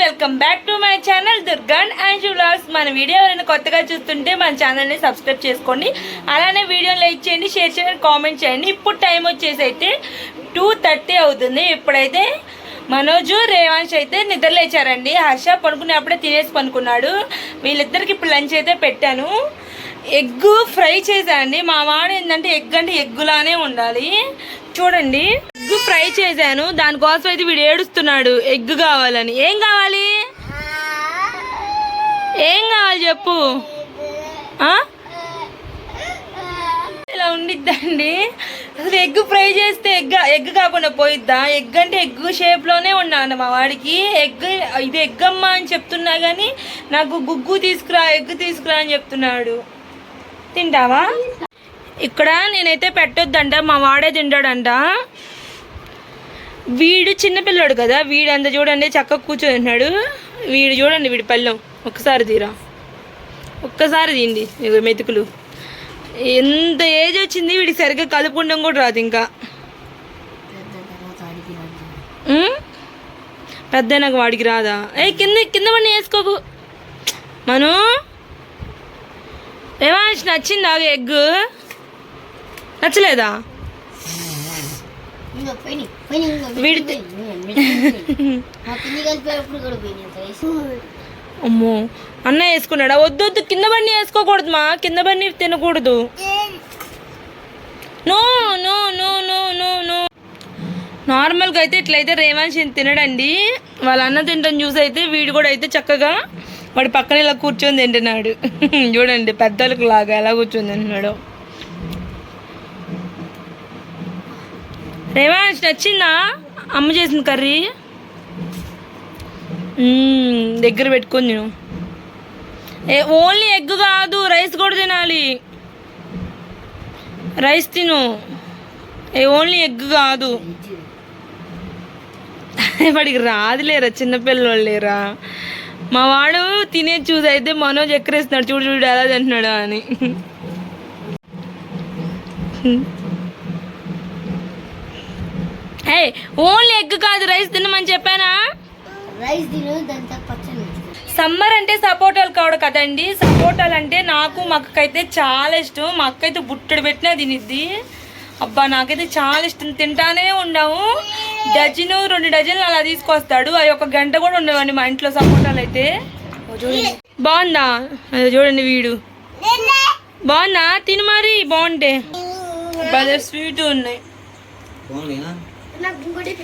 Welcome back to my channel Durgan and vlogs మన video ఎవరైనా కొత్తగా చూస్తుంటే మన ఛానల్ని సబ్స్క్రైబ్ చేసుకోండి. అలానే వీడియోని లైక్ చేయండి షేర్ చేయండి కామెంట్ చేయండి. ఇప్పుడు టైం వచ్చేసి అయితే టూ థర్టీ అవుతుంది. ఇప్పుడైతే మనోజు రేవాంశ్ అయితే నిద్రలేచారండి హర్ష పనుకునేప్పుడే తినేసి పనుకున్నాడు వీళ్ళిద్దరికి ఇప్పుడు లంచ్ అయితే పెట్టాను. ఎగ్గు ఫ్రై చేశానండి. మా వాడు ఏంటంటే ఎగ్ అంటే ఎగ్గులానే ఉండాలి. చూడండి. ఫ్రై చేశాను. దానికోసం అయితే వీడు ఏడుస్తున్నాడు. ఎగ్ కావాలని. ఏం కావాలి? ఏం కావాలి చెప్పు. ఇలా ఉండిద్దండి. అసలు ఎగ్ ఫ్రై చేస్తే ఎగ్ ఎగ్ కాకుండా పోయిద్దా? ఎగ్ అంటే ఎగ్ షేప్లోనే ఉన్నాను మా వాడికి. ఎగ్ ఇది ఎగ్ అమ్మా అని చెప్తున్నా కానీ నాకు గుగ్గు తీసుకురా ఎగ్ తీసుకురా అని చెప్తున్నాడు. తింటావా? ఇక్కడ నేనైతే పెట్టొద్దంట. మా వాడే తింటాడంట. వీడు చిన్నపిల్లాడు కదా వీడు అంత చూడండి చక్కగా కూర్చొని ఉన్నాడు వీడు చూడండి వీడి పళ్ళెం. ఒక్కసారి తీరా. ఒక్కసారి తీయండి మెతుకులు. ఎంత ఏజ్ వచ్చింది వీడికి? సరిగ్గా కలుపుకుండం కూడా రాదు ఇంకా. పెద్ద నాకు వాడికి రాదా? ఏ కింద కింద పడిన వేసుకోకు. మను? ఏమా నచ్చిందా ఎగ్ నచ్చలేదా ఇంకా పోయినాయి, పోయినాయి, ఇంకా వీడి- పోయినాయి. మా పిన్ని కలిపేటప్పుడు కూడా పోయినాయి అంత అమ్మో. అన్న వేసుకున్నాడా? వద్దు వద్దు. కింద బండి వేసుకోకూడదు మా. కింద బండి తినకూడదు. No no no no no no. నార్మల్గా అయితే ఇట్లయితే రేవాంశ్ ఏం తినడండి. వాళ్ళ అన్న తింటాం చూసి అయితే వీడు కూడా అయితే చక్కగా వాడి పక్కన ఇలా కూర్చొని తింటున్నాడు. చూడండి పెద్దలకు లాగా ఎలా కూర్చొని తింటున్నాడు. రేవాంశ్ నచ్చిందా? అమ్మ చేసిన కర్రీ. దగ్గర పెట్టుకొని తిను. ఏ ఓన్లీ ఎగ్ కాదు రైస్ కూడా తినాలి. రైస్ తిను. ఏ ఓన్లీ ఎగ్ కాదు. వాడికి రాదులేరా చిన్నపిల్లలు లేరా. మా వాడు తినే చూసి అయితే మనోజ్ ఎక్కరేస్తున్నాడు చూడు చూడు ఎలా తింటున్నాడు అని. ఏ ఓన్లీ ఎగ్ కాదు రైస్ తినమని చెప్పానా? రైస్ తిను. సమ్మర్ అంటే సపోటాలు కావడం కదండి. సపోటాలు అంటే నాకు మా అక్కకైతే చాలా ఇష్టం. మా అక్క అయితే బుట్టడు పెట్టినా తినిద్ది. అబ్బా నాకైతే చాలా ఇష్టం. తింటానే ఉన్నాము డజను రెండు డజన్లు అలా తీసుకొస్తాడు. అవి ఒక గంట కూడా ఉండవండి మా ఇంట్లో సపోటాలు అయితే. బాగుందా? అదే చూడండి వీడు. బాగుందా? తిని మరి బాగుంటే. భలే స్వీట్ ఉన్నాయి. నాకు ఇంకోటి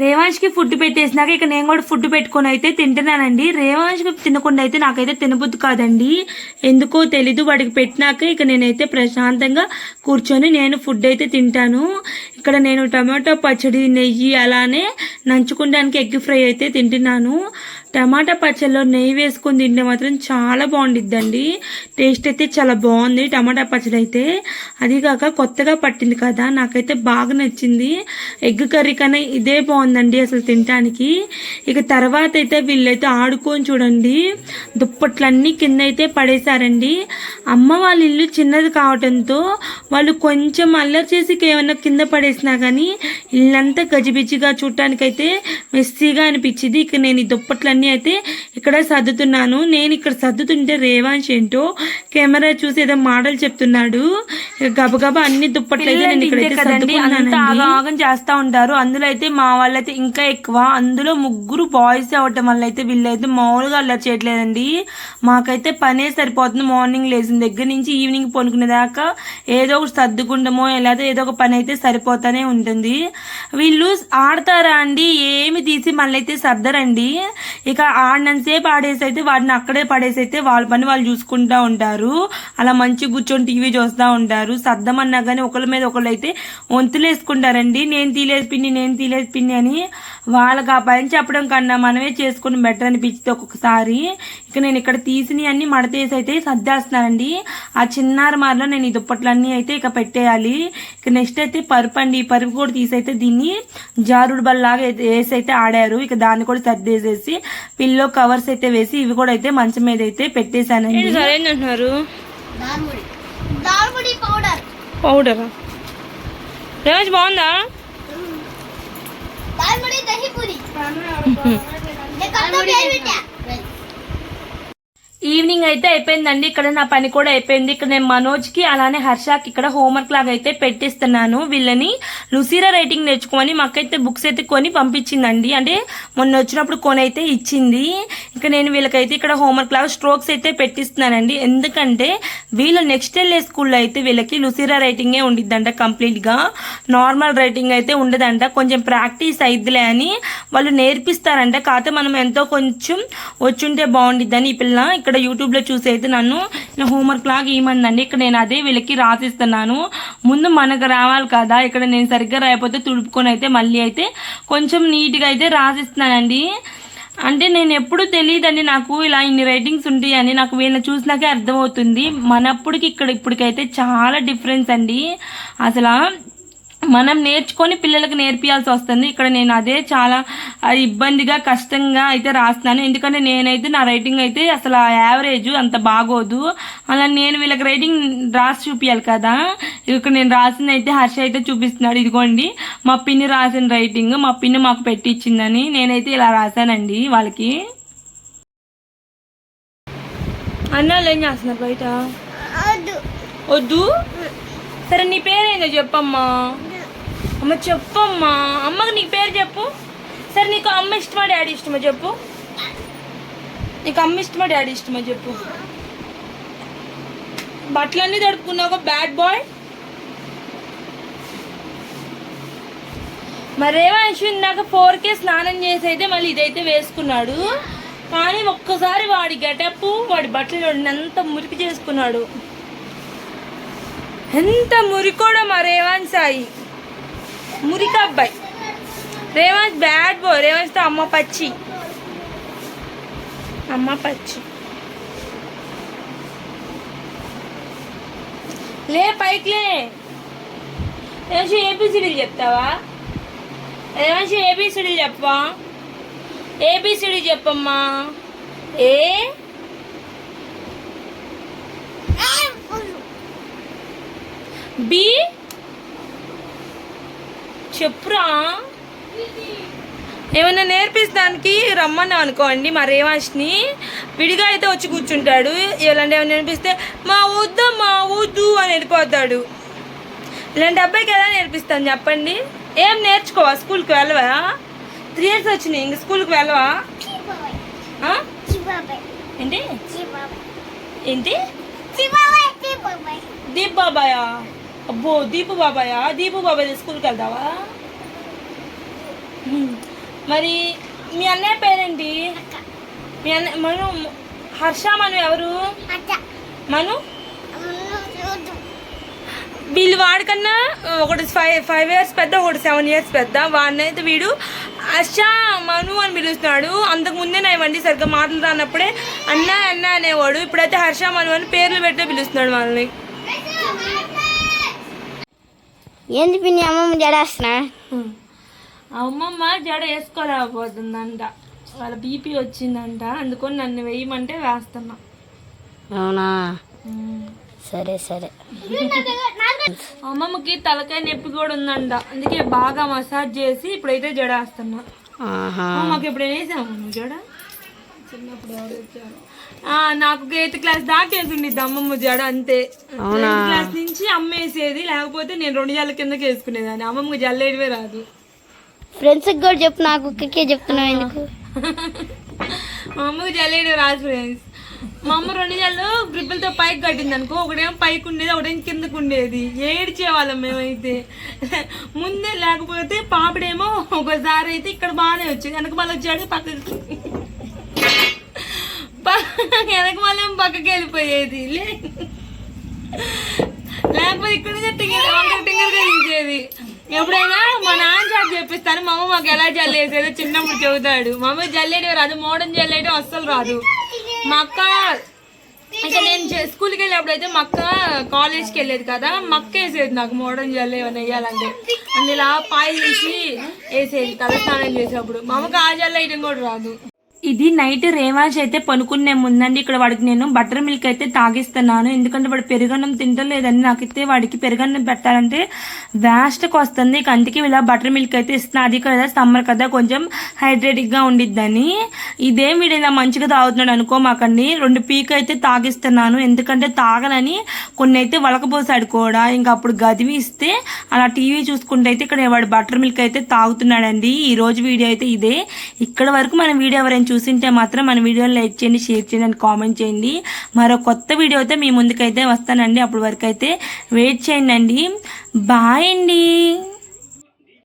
రేవాంష్కి ఫుడ్ పెట్టేసినాక ఇక నేను కూడా ఫుడ్ పెట్టుకొని అయితే తింటున్నానండి. రేవాంష్కి తినకుండా అయితే నాకైతే తినబుద్దు కాదండి. ఎందుకో తెలీదు వాడికి పెట్టినాక ఇక నేనైతే ప్రశాంతంగా కూర్చొని నేను ఫుడ్ అయితే తింటాను. ఇక్కడ నేను టమాటో పచ్చడి నెయ్యి అలానే నంచుకోవడానికి ఎగ్ ఫ్రై అయితే తింటున్నాను. టమాటా పచ్చడిలో నెయ్యి వేసుకొని తింటే మాత్రం చాలా బాగుండిద్దండి. టేస్ట్ అయితే చాలా బాగుంది టమాటా పచ్చడి అయితే అది కాక కొత్తగా పట్టింది కదా నాకైతే బాగా నచ్చింది. ఎగ్ కర్రీ కన్నా ఇదే బాగుందండి అసలు తినడానికి ఇక తర్వాత అయితే వీళ్ళైతే ఆడుకొని చూడండి. దుప్పట్లన్నీ కింద అయితే పడేశారండి. అమ్మ వాళ్ళ ఇల్లు చిన్నది కావడంతో వాళ్ళు కొంచెం అల్లరి చేసి ఏమన్నా కింద పడేసినా కానీ ఇల్లంతా గజిబిజిగా చూడటానికైతే మెస్సీగా అనిపించింది. ఇక నేను ఈ దుప్పట్లన్నీ అయితే ఇక్కడ సర్దుతున్నాను. నేను ఇక్కడ సర్దుతుంటే రేవాంశ్ ఏంటో కెమెరా చూసి ఏదో మాటలు చెప్తున్నాడు. గబగబా అన్ని దుప్పట్లు అయితే నేను ఇక్కడైతే సర్దుకున్నానండి. ఆగం చేస్తా ఉంటారు. అందులో అయితే మా వాళ్ళైతే ఇంకా ఎక్కువ. అందులో ముగ్గురు బాయ్స్ అవ్వటం వల్ల అయితే వీళ్ళైతే మామూలుగా అల్లరి చేయట్లేదండి. మాకైతే పనే సరిపోతుంది మార్నింగ్ లేచిన దగ్గర నుంచి ఈవినింగ్ పనుకునే దాకా ఏదో ఒకటి సర్దుకుంటామో లేదా ఏదో ఒక పని అయితే సరిపోతానే ఉంటుంది. వీళ్ళు ఆడతారా అండి? ఏమి తీసి మళ్ళీ అయితే సర్దరండి. ఇక ఆడినంతసేపు ఆడేసి అయితే వాటిని అక్కడే పడేసి అయితే వాళ్ళ పని వాళ్ళు చూసుకుంటా ఉంటారు. అలా మంచి కూర్చొని టీవీ చూస్తూ ఉంటారు. సర్దమన్నా కానీ ఒకళ్ళ మీద ఒకళ్ళు అయితే వంతులేసుకుంటారండి నేను తీలేసి పిన్ని నేను తీలేసి పిన్ని అని వాళ్ళకి ఆ పని చెప్పడం కన్నా మనమే చేసుకుని బెటర్ అనిపించింది ఒక్కొక్కసారి. ఇక నేను ఇక్కడ తీసిని అన్ని మడతేసి అయితే సర్దేస్తున్నానండి. ఆ చిన్నార మారిలో నేను ఈ దుప్పట్లన్నీ అయితే ఇక పెట్టేయాలి. ఇక నెక్స్ట్ అయితే పరుపు అండి. ఈ పరుపు కూడా తీసైతే దీన్ని జారుడు బల్లాగా వేసి అయితే ఆడారు. ఇక దాన్ని కూడా సర్దేసేసి పిల్లో కవర్స్ అయితే వేసి ఇవి కూడా అయితే మంచం మీద అయితే పెట్టేశానండి. దాల్ముడి. పౌడర్ పౌడరా రేవంజ్ బాగుందా? నేను కట్ట పేరు పెట్టా ఈవినింగ్ అయితే అయిపోయిందండి. ఇక్కడ నా పని కూడా అయిపోయింది. ఇక్కడ నేను మనోజ్కి అలానే హర్షకి ఇక్కడ హోంవర్క్ లాగా అయితే పెట్టిస్తున్నాను. వీళ్ళని లుసీరా రైటింగ్ నేర్చుకోమని మాకైతే బుక్స్ అయితే కొని పంపించిందండి. అంటే మొన్న వచ్చినప్పుడు కొని అయితే ఇచ్చింది. ఇక నేను వీళ్ళకైతే ఇక్కడ హోంవర్క్ లాగా స్ట్రోక్స్ అయితే పెట్టిస్తున్నానండి. ఎందుకంటే వీళ్ళు నెక్స్ట్ వెళ్ళే స్కూల్లో అయితే వీళ్ళకి లుసీరా రైటింగే ఉండిద్దంట కంప్లీట్గా నార్మల్ రైటింగ్ అయితే ఉండదంట. కొంచెం ప్రాక్టీస్ అయిద్దిలే అని వాళ్ళు నేర్పిస్తారంట. కాకపోతే మనం ఎంతో కొంచెం వచ్చుంటే బాగుండిద్దని ఈ పిల్ల ఇక్కడ యూట్యూబ్లో చూసి అయితే నన్ను హోంవర్క్ లాగా ఇవ్వమందండి ఇక్కడ నేను అదే వీళ్ళకి రాసిస్తున్నాను. ముందు మనకు రావాలి కదా ఇక్కడ నేను సరిగ్గా రాయకపోతే తుడుపుకొని అయితే మళ్ళీ అయితే కొంచెం నీట్గా అయితే రాసిస్తున్నానండి. అంటే నేను ఎప్పుడు తెలియదండి నాకు ఇలా ఇన్ని రైటింగ్స్ ఉంటాయని నాకు వీళ్ళని చూసినాకే అర్థమవుతుంది. మనప్పుడుకి ఇక్కడ ఇప్పటికైతే చాలా డిఫరెన్స్ అండి. అసలు మనం నేర్చుకొని పిల్లలకు నేర్పియాల్సి వస్తుంది. ఇక్కడ నేను అదే చాలా ఇబ్బందిగా కష్టంగా అయితే రాస్తున్నాను. ఎందుకంటే నేనైతే నా రైటింగ్ అయితే అసలు యావరేజ్ అంత బాగోదు. అలా నేను వీళ్ళకి రైటింగ్ రాసి చూపించాలి కదా. ఇక్కడ నేను రాసింది అయితే హర్ష అయితే చూపిస్తున్నాడు. ఇదిగోండి మా పిన్ని రాసిన రైటింగ్ మా పిన్ని మాకు పెట్టించిందని నేనైతే ఇలా రాశానండి వాళ్ళకి. అన్నాళ్ళు ఏం చేస్తున్నారు బయట? వద్దు. వద్దు? సరే నీ పేరేందో చెప్పమ్మా. అమ్మ చెప్పమ్మా. అమ్మకి నీ పేరు చెప్పు. సరే నీకు అమ్మ ఇష్టమా డాడీ ఇష్టమా చెప్పు. నీకు అమ్మ ఇష్టమా డాడీ ఇష్టమా చెప్పు. బట్టలన్నీ తడుపుకున్నావు బ్యాడ్ బాయ్ మరేమో నాకు ఫోర్ కే స్నానం చేసి అయితే మళ్ళీ ఇదైతే వేసుకున్నాడు. కానీ ఒక్కసారి వాడి గెటప్ వాడి బట్టలు ఎంత మురికి చేసుకున్నాడు. ఎంత మురికోడో మా సాయి. మురికా అబ్బాయి. రేవంత్ బ్యాడ్ బాయ్ రేవంత్తో అమ్మ పచ్చి. అమ్మ పచ్చి. లే పైకిలే లే. రేవంశి ఏబిసిడీలు చెప్తావా? రేవంశి ఏబిసిడీలు చెప్పా ఏబిసిడి చెప్పమ్మా. ఏ? బి? చెప్పురా. ఏమైనా నేర్పిస్తానికి? రమ్మని అనుకోండి మా రేవాంష్ని. విడిగా అయితే వచ్చి కూర్చుంటాడు. ఇలాంటి ఏమైనా నేర్పిస్తే మా వద్దు మా వద్దు అని వెళ్ళిపోతాడు. ఇలాంటి అబ్బాయికి ఎలా నేర్పిస్తాను చెప్పండి? ఏం నేర్చుకోవా? స్కూల్కి వెళ్ళవా? త్రీ ఇయర్స్ వచ్చినాయి. ఇంక స్కూల్కి వెళ్ళవా? ఏంటి? ఏంటి? చిబాబాయ్ చిబాబాయ్ దీప్ బాబాయా అబ్బో దీపు బాబాయా దీపు బాబాయ్ స్కూల్కి వెళ్తావా హ్మ్. మరి మీ అన్నయ్య పేరేంటి? మీ అన్నయ్య మను హర్ష మను ఎవరు? మను? వీళ్ళు వాడికన్నా ఒకటి ఫైవ్ ఫైవ్ ఇయర్స్ పెద్ద ఒకటి సెవెన్ ఇయర్స్ పెద్ద. వాడిని అయితే వీడు హర్ష మను అని పిలుస్తున్నాడు. అంతకు ముందే నా ఇవన్నీ సరిగ్గా మాటలు రానప్పుడే అన్న అన్న అనేవాడు. ఇప్పుడైతే హర్ష మను అని పేర్లు పెట్టే పిలుస్తున్నాడు వాళ్ళని. ఏంది పిన్ని అమ్మమ్మ జడేస్తున్నా? అమ్మమ్మ జడ వేసుకోలేకపోతుందంట. వాళ్ళ బీపీ వచ్చిందంట. అందుకని నన్ను వేయమంటే వేస్తున్నా. అవునా? సరే సరే. అమ్మమ్మకి తలకాయ నొప్పి కూడా ఉందంట. అందుకే బాగా మసాజ్ చేసి ఇప్పుడైతే జడ వేస్తున్నా మాకు ఎప్పుడు వేసాము జడ? చిన్నప్పుడు ఎవరు నాకు ఎయిత్ క్లాస్ దాకా వేసిండిద్ది అమ్మమ్మ జడ అంతే. క్లాస్ నుంచి అమ్మ వేసేది లేకపోతే నేను రెండు జల్ల కిందకి వేసుకునేదాన్ని. అమ్మమ్మకి జల్లేయడమే రాదు. ఫ్రెండ్స్కి కూడా చెప్పు నాకు ఒక్కకే చెప్తున్నావు ఎందుకు? మా అమ్మకి జల్లేయడం రాదు ఫ్రెండ్స్ మా అమ్మ రెండు జల్లు గ్రిబ్బలతో పైకి కట్టింది అనుకో ఒకటేమో పైకి ఉండేది ఒకటేమో కిందకు ఉండేది. ఏడ్చేవాళ్ళం మేమైతే. ముందే లేకపోతే పాపడేమో ఒకసారి అయితే ఇక్కడ బాగానే వచ్చింది వెనక మళ్ళీ వచ్చాడు పక్కకి వెనక మళ్ళీ పక్కకి వెళ్ళిపోయేది. లేకపోతే ఇక్కడ నుంచి టింగర్ టింగర్గా ఎప్పుడైనా మా నాన్న చాటు చెప్పిస్తాను మా అమ్మ మాకు ఎలా జల్లేసేదో చిన్నప్పుడు చెబుతాడు. మా అమ్మ జల్లేయడం రాదు మోడర్న్ జల్లేయడం అస్సలు రాదు. మా అక్క ఇంకా నేను స్కూల్కి వెళ్ళినప్పుడు అయితే మా అక్క కాలేజ్కి వెళ్ళేది కదా మా అక్క వేసేది నాకు మోడర్న్ జల్ ఏమైనా వేయాలంటే. అందులో పాయలు తీసి వేసేది తలస్నానం చేసేటప్పుడు. మా అమ్మకి ఆ జల్ వేయడం కూడా రాదు. ఇది నైట్ రేవాజ్ అయితే పనుకునే ముందండి. ఇక్కడ వాడికి నేను బటర్ మిల్క్ అయితే తాగిస్తున్నాను. ఎందుకంటే వాడు పెరుగన్నం తింటలేదండి. నాకైతే వాడికి పెరుగన్నం పెట్టాలంటే వేస్ట్కి వస్తుంది. ఇక అందుకే ఇలా బటర్ మిల్క్ అయితే ఇస్తున్నా. అది కదా సమ్మర్ కదా కొంచెం హైడ్రేటిక్గా ఉండిద్దని. ఇదే వీడు ఇలా మంచిగా తాగుతున్నాడు అనుకో మాకండి. రెండు పీక్ అయితే తాగిస్తున్నాను. ఎందుకంటే తాగనని కొన్ని అయితే వలకపోసాడు కూడా. ఇంకా అప్పుడు గదివి ఇస్తే అలా టీవీ చూసుకుంటే అయితే ఇక్కడ వాడు బటర్ మిల్క్ అయితే తాగుతున్నాడండి. ఈ రోజు వీడియో అయితే ఇదే. ఇక్కడ వరకు మన వీడియో ఎవరైనా చూసింటే మాత్రం మన వీడియోని లైక్ చేయండి షేర్ చేయండి అండ్ కామెంట్ చేయండి. మరో కొత్త వీడియో అయితే మీ ముందుకైతే వస్తానండి. అప్పటి వరకు అయితే వెయిట్ చేయండి అండి బాయ్ అండి.